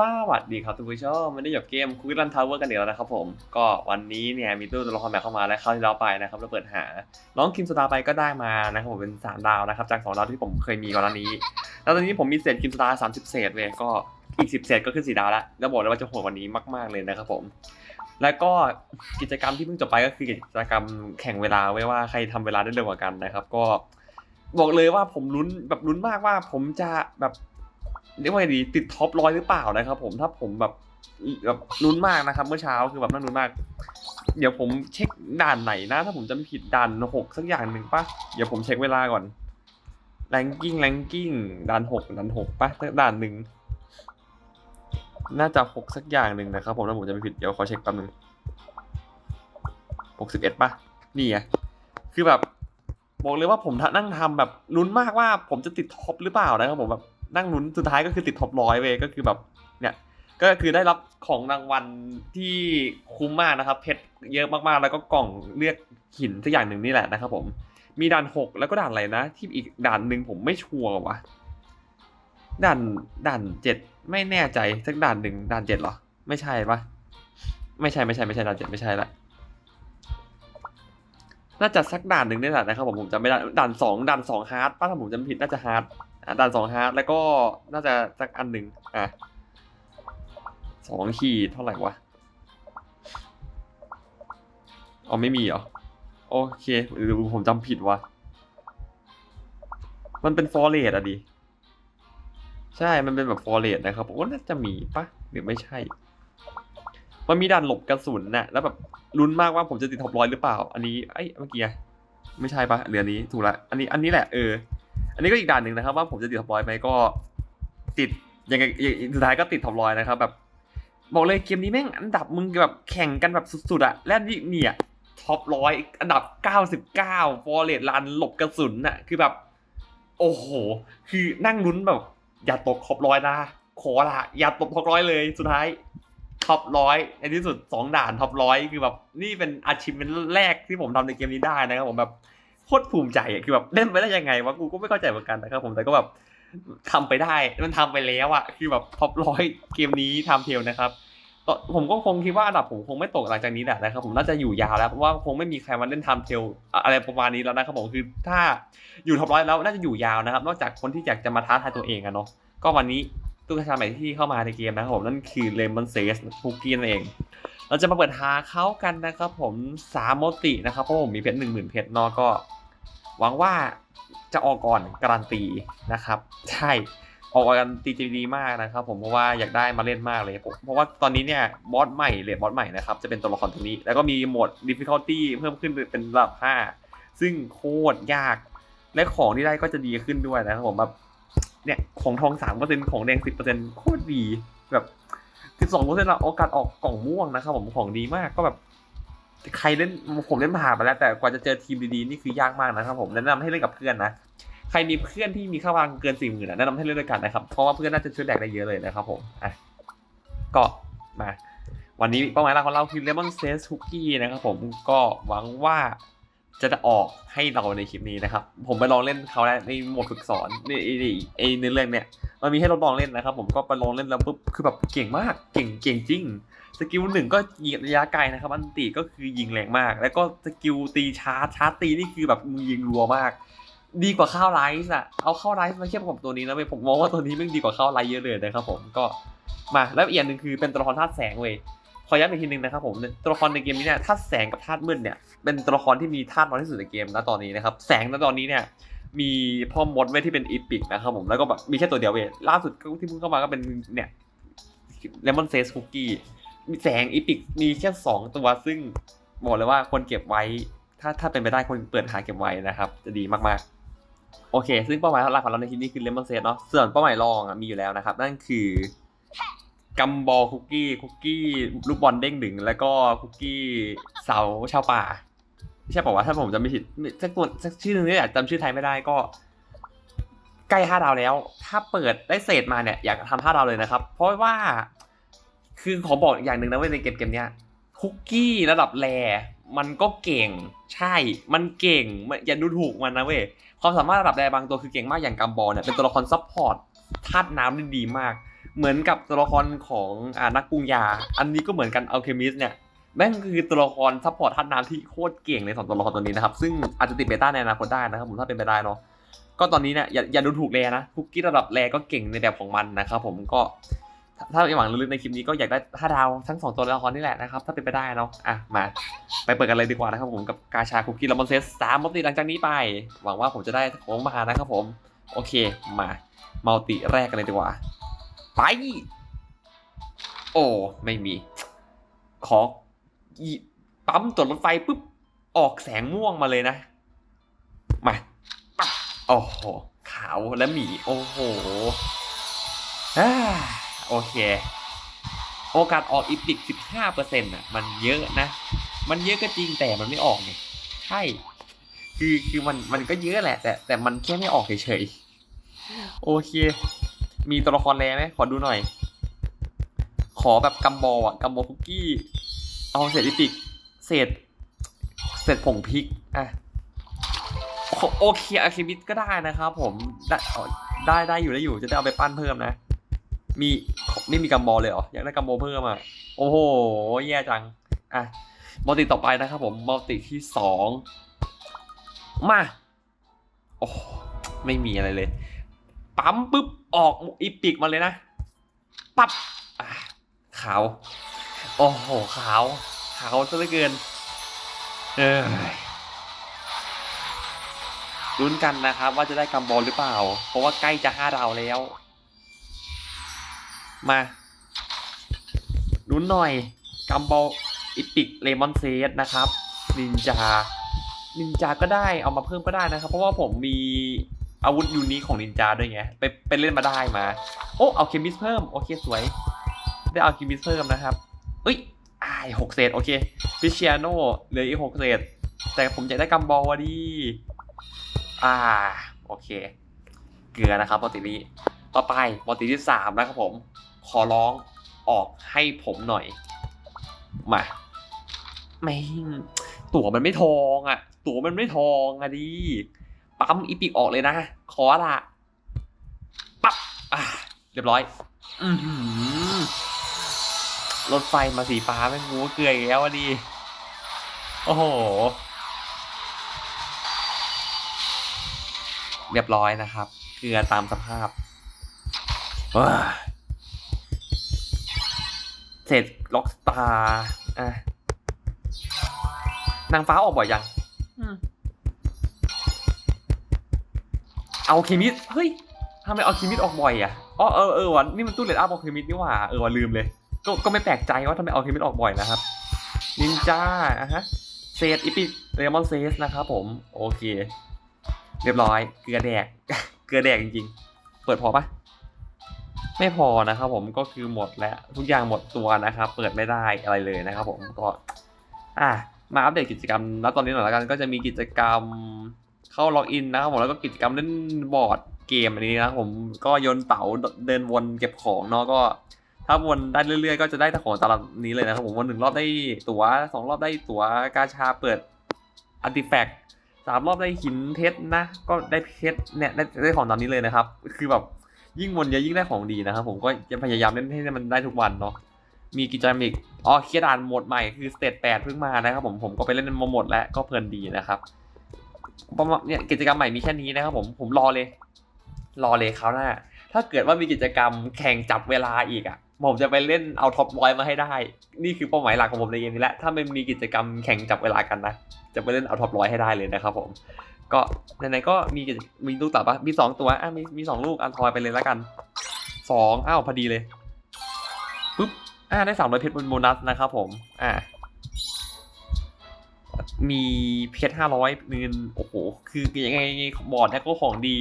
สวัสดีครับทุกผู้ชมไม่ได้หยบเกมคุยรันทาวเวอร์กันอีกแล้วนะครับผม ก็วันนี้เนี่ยมีตู้ตัวละครใหม่เข้ามาและเข้าที่เราไปนะครับเราเปิดหา น้องคิมสตาร์ไปก็ได้มานะครับผมเป็นสามดาวนะครับจากสองดาวที่ผมเคยมีก่อนหน้านี้ แล้วตอนนี้ผมมีเศษคิมสตาร์สามสิบเศษเว้ยก็อีกสิบเศษก็ขึ้นสี่ดาวแล้วแล้วบอกเลยว่าจะโหดวันนี้มากๆเลยนะครับผม แล้วก็กิจกรรมที่เพิ่งจบไปก็คือกิจกรรมแข่งเวลาไว้ว่าใครทำเวลาได้เร็วกว่ากันนะครับ ก็บอกเลยว่าผมลุ้นแบบลุ้นมากว่าผมจะแบบ เรียกว่าไงดีติดท็อปร้อยหรือเปล่านะครับผมถ้าผมแบบแบบลุ้นมากนะครับ เมื่อเช้าคือแบบน่าลุ้นมาก เดี๋ยวผมเช็คด่านไหนนะถ้าผมจำไม่ผิดด่านหกสักอย่างหนึ่งปะเดี๋ยวผมเช็คเวลาก่อนแรงกิ้งแรงกิ้งด่านหกด่านหกปะสักด่านหนึ่งน่าจะหกสักอย่างหนึ่งนะครับ ผมถ้าผมจำไม่ผิดเดี๋ยวขอเช็คแป๊บนึงหกสิบเอ็ดปะนี่ไงคือแบบบอกเลยว่าผมนั่งทำแบบลุ้นมากว่าผมจะติดท็อปหรือเปล่านะครับผมแบบ นั่งลุ้นสุดท้ายก็คือติดท็อปร้อยเว้ยก็คือแบบเนี่ยก็คือได้รับของรางวัลที่คุ้มมากนะครับเพชรเยอะมากๆ แล้วก็กล่องเลือกหินสักอย่างหนึ่งนี่แหละนะครับผม มีด่านหกแล้วก็ด่านอะไรนะ ที่อีกด่านหนึ่งผมไม่ชัวร์ว่ะด่านด่านเจ็ดไม่แน่ใจสักด่านหนึ่งด่านเจ็ดหรอ ไม่ใช่ปะไม่ใช่ไม่ใช่ไม่ใช่ด่านเจ็ดไม่ใช่ละน่าจะสักด่านหนึ่งนี่แหละนะครับผมผมจำไม่ได้ด่านสองด่านสองฮาร์ดป้าถ้าผมจำผิดน่าจะฮาร์ด ด่านสองฮาร์ดแล้วก็น่าจะสักอันหนึ่งอะสองขีดเท่าไหร่วะอ๋อไม่มีเหรอ โอเคหรือผมจำผิดวะมันเป็นฟอร์เรสอะดิ ใช่ มันเป็นแบบฟอร์เรสนะครับผมว่าน่าจะมีปะหรือไม่ใช่ มันมีด่านหลบกระสุนน่ะ แล้วแบบลุ้นมากว่าผมจะติดท็อปร้อยหรือเปล่า อันนี้ไอ้ยเมื่อกี้ไม่ใช่ปะเหลือนนี้ถูกละ อันนี้ อันนี้แหละเออ อันนี้ก็อีกด่านหนึ่งนะครับ ว่าผมจะติดท็อปร้อยไหมก็ ติดยังไงสุดท้ายก็ติดท็อปร้อยนะครับแบบบอกเลยเกมนี้แม่งอันดับมึงแบบแข่งกันแบบสุดๆอะและนี่เนี่ยท็อปร้อยอันดับเก้าสิบเก้าฟอร์เรสรันหลบกระสุนน่ะคือแบบ โอ้โห คือนั่งลุ้นแบบ อย่าตกท็อปร้อยนะขอละอย่าตกท็อปร้อยเลยสุดท้ายท็อปร้อยในที่สุดสองด่านท็อปร้อยคือแบบนี่เป็นอาชีพเป็นแรกที่ผมทำในเกมนี้ได้นะครับผมแบบ โคตรภูมิใจอะคือแบบเล่นไปได้ยังไงวะกูก็ไม่เข้าใจเหมือนกันนะครับผมแต่ก็แบบทำไปได้มันทำไปแล้วอะคือแบบท็อปร้อยเกมนี้ทำเทลนะครับผมก็คงคิดว่าอันดับผมคงไม่ตกหลังจากนี้แหละนะครับผมน่าจะอยู่ยาวแล้วเพราะว่าคงไม่มีใครมาเล่นทำเทลอะไรประมาณนี้แล้วนะครับผมคือถ้าอยู่ท็อปร้อยแล้วน่าจะอยู่ยาวนะครับ นอกจากคนที่อยากจะมาท้าทายตัวเองอะเนาะก็วันนี้ตู้กระชาใหม่ที่เข้ามาในเกมนะครับผมนั่นคือเลมอนเซสคุกกี้นั่นเอง เราจะมาเปิดหาเขากันนะครับผมสามโมตินะครับเพราะผมมีเพชรหนึ่งหมื่นเพชรเนอะก็ หวังว่าจะออกก่อนการันตีนะครับใช่ออกการันตีจะดีมากนะครับผมเพราะว่าอยากได้มาเล่นมากเลยเพราะว่าตอนนี้เนี่ยบอสใหม่เลดบอสใหม่นะครับจะเป็นตัวละครตัวนี้ แล้วก็มีโหมด difficulty เพิ่มขึ้นเป็นระดับ 5 ซึ่งโคตรยาก และของที่ได้ก็จะดีขึ้นด้วยนะครับผมแบบเนี่ยของทองสามเปอร์เซ็นของแดงสิบเปอร์เซ็นโคตรดีแบบสิบสองเร์เซ็นต์โอกาสออกกล่องม่วงนะครับผมของดีมากก็แบบ ใครเล่นผมเล่นผ่านไปแล้ว แต่กว่าจะเจอทีมดีๆนี่คือยากมากนะครับผมแนะนำให้เล่นกับเพื่อนนะใครมีเพื่อนที่มีค่าพลังเกินสี่หมื่นแนะนำให้เล่นด้วยกันนะครับเพราะว่าเพื่อนน่าจะช่วยแดกได้เยอะเลยนะครับผมอะก็มาวันนี้เป้าหมายหลักของเราคือ Lemon s a c e Cookie นะครับผมก็หวังว่าจะออกให้เราในคลิปนี้นะครับ ผมไปลองเล่นเขาแล้วในโหมดฝึกสอนนี่ไอ้นี่ไอ้ในเรื่องเนี้ยมันมีให้เราลองเล่นนะครับ ผมก็ไปลองเล่นแล้วปุ๊บคือแบบเก่งมากเก่งเก่งจริง สกิลหนึ่งก็ยิงระยะไกลนะครับ อันตีก็คือยิงแรงมาก แล้วก็สกิลตีชาร์จชาร์จตีนี่คือแบบมึงยิงรัวมาก ดีกว่าข้าวไรซ์อะเอาข้าวไรซ์มาเทียบกับตัวนี้นะเว้ยผมมองว่าตัวนี้ม่งดีกว่าข้าวไรซ์เยอะเลยนะครับผมก็มาแล้วอีกอย่างหนึ่งคือเป็นตัวละครธาตุแสงเว้ยขอย้ำอีกทีหนึงนะครับผมตัวละครในเกมนี้เนี่ยธาตุแสงกับธาตุมืดเนี่ยเป็นตัวละครที่มีธาตุน้อยที่สุดในเกมนะตอนนี้นะครับแสงณตอนนี้เนี่ยมีพ่อมดไว้ที่เป็นอีพิกนะครับผมแล้วก็แบบมีแค่ตัวเดียวเว้ยล่าสุดที่เพิ่งเข้ามาก็เป็นเนี่ยเลมอนเซสคุกกี้ มีแสงอีพิกมีแค่สองตัวซึ่งบอกเลยว่าควรเก็บไว้ ถ้าถ้าเป็นไปได้ควรเปิดหาเก็บไว้นะครับ จะดีมากๆ โอเค ซึ่งเป้าหมายหลักของเราในที่นี้คือเลมอนเซสเนาะส่วนเป้าหมายรองอะมีอยู่แล้วนะครับ นั่นคือกัมบอลคุกกี้คุกกี้ลูกบอลเด้งดึงแล้วก็คุกกี้เสาชาวป่าไม่ใช่บอกว่าถ้าผมจำไม่ผิดสักตัวสักชื่อนึงเนี่แหละจำชื่อไทยไม่ได้ก็ใกล้ห้าดาวแล้ว ถ้าเปิดได้เศษมาเนี่ยอยากทำห้าดาวเลยนะครับ เพราะว่า คือขอบอกอย่างหนึ่งนะเว้ยในเกมเกมเนี้ยคุกกี้ระดับแรมันก็เก่งใช่ มันเก่งไม่อย่าดูถูกมันนะเว้ยความสามารถระดับแรบางตัวคือเก่งมากอย่างกัมบอลเนี่ยเป็นตัวละครซัพพอร์ตธาตุน้ำได้ดีมาก เหมือนกับตัวละครของอ่านักปรุงยา อันนี้ก็เหมือนกันอัลเคมิสเนี่ยแม่งคือตัวละครซัพพอร์ตท่านน้ำที่โคตรเก่งเลยสองตัวละครตัวนี้นะครับ ซึ่งอาจจะติดเบต้าในอนาคตได้นะครับผมถ้าเป็นไปได้เนาะก็ตอนนี้เนี่ยอย่าอย่าดูถูกแรนะคุกกี้ระดับแรก็เก่งในแบบของมันนะครับผมก็ ถ้าถ้าหวังลึกๆในคลิปนี้ก็อยากได้ห้าดาวทั้งสองตัวละครนี่แหละนะครับ ถ้าเป็นไปได้เนาะอะมา ไปเปิดกันเลยดีกว่านะครับผมกับกาชาคุกกี้ละมอนเซสสามมัลติหลังจากนี้ไป หวังว่าผมจะได้ของมานะครับผม โอเคมามัลติแรกกันเลยดีกว่า ไป โอ้ไม่มี ขอปั๊มตรวจรถไฟปุ๊บออกแสงม่วงมาเลยนะ มาโอ้โหขาวและหมี โอ้โหอ่า โอเค โอกาสออกอีพิก15%อะ มันเยอะนะ มันเยอะก็จริงแต่มันไม่ออกไงใช่ คือคือมันมันก็เยอะแหละ แต่แต่มันแค่ไม่ออกเฉยๆโอเค มีตัวละครแรไหมขอดูหน่อย ขอแบบกัมบอลอะกัมบอลคุกกี้ เอาเศษอีพิกเศษเศษผงพริกอะโอเคอะเคมิดก็ได้นะครับผมได้ได้ได้อยู่ได้อยู่จะได้เอาไปปั้นเพิ่มนะ มี ไม่มีกัมบอลเลยเหรอ อยากได้กัมบอลเพิ่มอะ โอ้โห แย่จัง อะมัลติต่อไปนะครับผมมัลติที่สองมา โอ้ไม่มีอะไรเลย ปั๊มปุ๊บ ออกอีปิกมาเลยนะ ปั๊บอะขาว โอ้โห ขาว ขาวซะเหลือเกิน เอ้ยลุ้นกันนะครับว่าจะได้กัมบอลหรือเปล่า เพราะว่าใกล้จะห้าดาวแล้ว มาลุ้นหน่อย กัมบอลอิปิกเลมอนเซสนะครับ นินจา นินจาก็ได้เอามาเพิ่มก็ได้นะครับ เพราะว่าผมมีอาวุธยูนิคของนินจาด้วยไง ไปไปเล่นมาได้มา โอ้เอาเคมิสเพิ่ม โอเคสวย ได้เอาเคมิสเพิ่มนะครับเอ้ยอ่ายหกเศษโอเคพิเชียโนเหลืออีกหกเศษ แต่ผมอยากได้กัมบอลวะดิอ่า โอเค เกลือนะครับปกตินี้ ต่อไปปกติที่สามนะครับผม ขอร้องออกให้ผมหน่อย มาไม่ตั๋วมันไม่ทองอะ ตั๋วมันไม่ทองอะดิปั๊มอีปิกออกเลยนะ ขอละปั๊บอะเรียบร้อยอืรถไฟมาสีฟ้าแม่งงูเกลืออีกแล้วอะดิโอ้โห เรียบร้อยนะครับ เกลือตามสภาพ เสร็จล็อกสตาร์อะนางฟ้าออกบ่อยยัง เอาเคมิสเฮ้ยทำไมเอาเคมิสออกบ่อยอะอ๋อเออเออวันนี่มันตู้เลดอัพเอาเคมิสนี่หว่า เออว่าลืมเลย ก็ก็ไม่แปลกใจว่าทำไมเอาเคมิสออกบ่อยนะครับ นินจาอะฮะ เซตอีพิเรมอนเซสนะครับผม โอเค เรียบร้อย เกลือแดก เกลือแดกจริงๆ เปิดพอปะ ไม่พอนะครับผมก็คือหมดแล้วทุกอย่างหมดตัวนะครับเปิดไม่ได้อะไรเลยนะครับผมก็อะมาอัปเดตกิจกรรมแล้วตอนนี้หน่อยละกัน ก็จะมีกิจกรรมเข้าล็อกอินนะครับผมแล้วก็กิจกรรมเล่นบอร์ดเกมอันนี้นะครับผมก็โยนเป๋าเดินวนเก็บของเนาะก็ ถ้าวนได้เรื่อยๆ ก็จะได้แต่ของตามนี้เลยนะครับผมวันหนึ่งรอบได้ตั๋วสองรอบได้ตั๋วกาชาเปิดอันติแฟกสามรอบได้หินเพชรนะ ก็ได้เพชรเนี่ยได้ได้ของตามนี้เลยนะครับ คือแบบ ยิ่งวนเยอะยิ่งได้ของดีนะครับผมก็จะพยายามเล่นให้มันได้ทุกวันเนาะมีกิจกรรมอีกอ๋อเคลียร์ด่านโหมดใหม่คือสเตจแปดเพิ่งมานะครับผมผมก็ไปเล่นมาหมดแล้วก็เพลินดีนะครับประมาณเนี่ยกิจกรรมใหม่มีแค่นี้นะครับผมผมรอเลย รอเลยคราวหน้า ถ้าเกิดว่ามีกิจกรรมแข่งจับเวลาอีกอะผมจะไปเล่นเอาท็อปร้อยมาให้ได้ นี่คือเป้าหมายหลักของผมในเกมนี้แหละถ้าไมันมีกิจกรรมแข่งจับเวลากันนะจะไปเล่นเอาท็อปร้อยให้ได้เลยนะครับผม ก็ไหนๆก็มีมีลูกเต่าปะมีสองตัวอะมีมีสองลูกอันทอยไปเลยแล้วกันสองอ้าวพอดีเลยปุ๊บอ่าได้สามร้อยเพชรบนโบนัสนะครับผม อ่า มีเพชรห้าร้อยเงินโอ้โห คือยังไงบอร์ดเนี่ยก็ของดี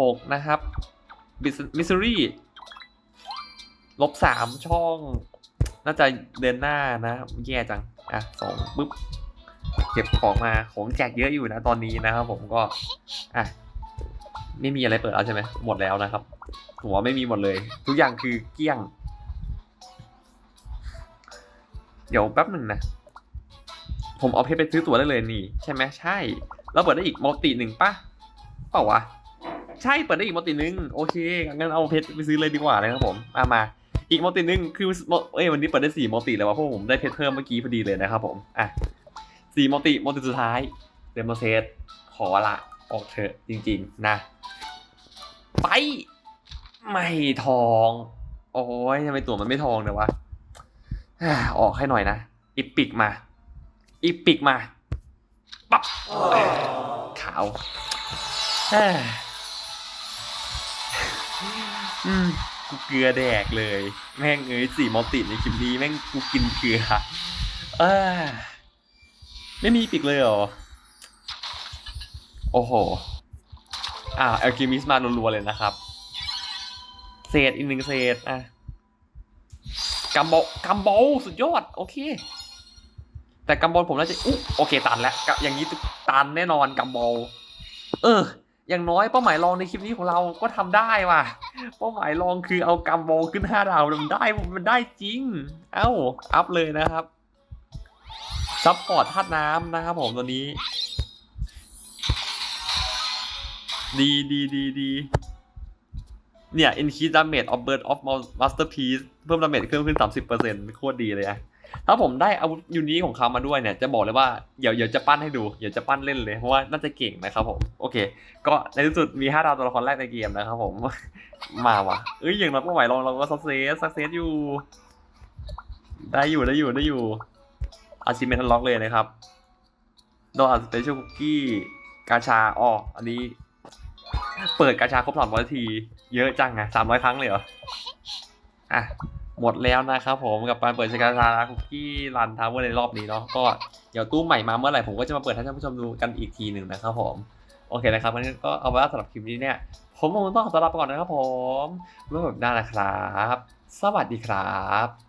หกนะครับมิสซูรี่ลบสามช่อง น่าจะเดินหน้านะ แย่จัง อะสองปุ๊บ เก็บของมาของแจกเยอะอยู่นะตอนนี้นะครับผมก็อะไม่มีอะไรเปิดแล้วใช่ไหมหมดแล้วนะครับผมว่าไม่มีหมดเลย ทุกอย่างคือเกลี้ยง เดี๋ยวแป๊บหนึ่งนะ ผมเอาเพชรไปซื้อตั๋วได้เลยนี่ ใช่ไหมใช่แล้วเปิดได้อีกมัลติหนึ่งปะเปล่าวะใช่เปิดได้อีกโมตินึงโอเคงั้นเอาเพชรไปซื้อเลยดีกว่านะครับผมอะมาอีกโมตินึงคือเอ้ยวันนี้เปิดได้สี่โมติแล้ววะเพราะผมได้เพชรเพิ่มเมื่อกี้พอดีเลยนะครับผมอะ สี่โมติโมติสุดท้ายเดโมเซตขอละออกเถอะจริง ๆ นะ ไป ไม่ทอง โอ้ยทำไมตัวมันไม่ทองเนี่ยวะออกให้หน่อยนะอีปิกมาอีปิกมาปั๊บขาวอืมกูเกลือแดกเลย แม่งเอ้ยสี่มอติในคลิปนี้แม่งกูกินเกลือ เออ ไม่มีปิกเลยเหรอ โอ้โห อ่าเอลคิมิสมารัวๆเลยนะครับ เศษอีกหนึ่งเศษอะกัมโบกัมโบสุดยอด โอเค แต่กัมโบผมน่าจะอุ๊โอเคตันแล้ว อย่างนี้ตันแน่นอนกัมโบเออ อย่างน้อยเป้าหมายรองในคลิปนี้ของเราก็ทำได้ว่ะ เป้าหมายรองคือเอากัมโบขึ้นห้าดาวมันได้มันได้จริง เอ้า อัพเลยนะครับ ซัพพอร์ตธาตุน้ำนะครับผมตัวนี้ ดีดีดีดีเนี่ย increase damage of bird of masterpiece เพิ่ม damage เพิ่มขึ้น 30%โคตรดีเลยอะถ้าผมได้อาวุธยูนิของเขามาด้วยเนี่ย จะบอกเลยว่าเดี๋ยวเดี๋ยวจะปั้นให้ดู เดี๋ยวจะปั้นเล่นเลย เพราะว่าน่าจะเก่งนะครับผม โอเค ก็ในที่สุดมี 5 ดาวตัวละครแรกในเกมนะครับผม มาว่ะเอ้ยอย่างน้อยเป้าหมายเราเราก็สักเซสสักเซสอยู่ ได้อยู่ได้อยู่ได้อยู่ อาชิเมนล็อกเลยนะครับโดนอัสเปเชียลคุกกี้กาชาอ๋ออันนี้ เปิดกาชาครบสามร้อยที เยอะจังอะสามร้อยครั้งเลยเหรอ อะ หมดแล้วนะครับผมกับการเปิดกาชาคุกกี้รันทาวเวอร์ในรอบนี้เนาะก็เดี๋ยวตู้ใหม่มาเมื่อไหร่ผมก็จะมาเปิดให้ท่านผู้ชมดูกันอีกทีหนึ่งนะครับผมโอเคนะครับงั้นก็เอาไว้สำหรับคลิปนี้เนี่ยผมคงต้องขอตัวลาไปก่อนนะครับผมเมื่อแบบหน้านะครับ สวัสดีครับ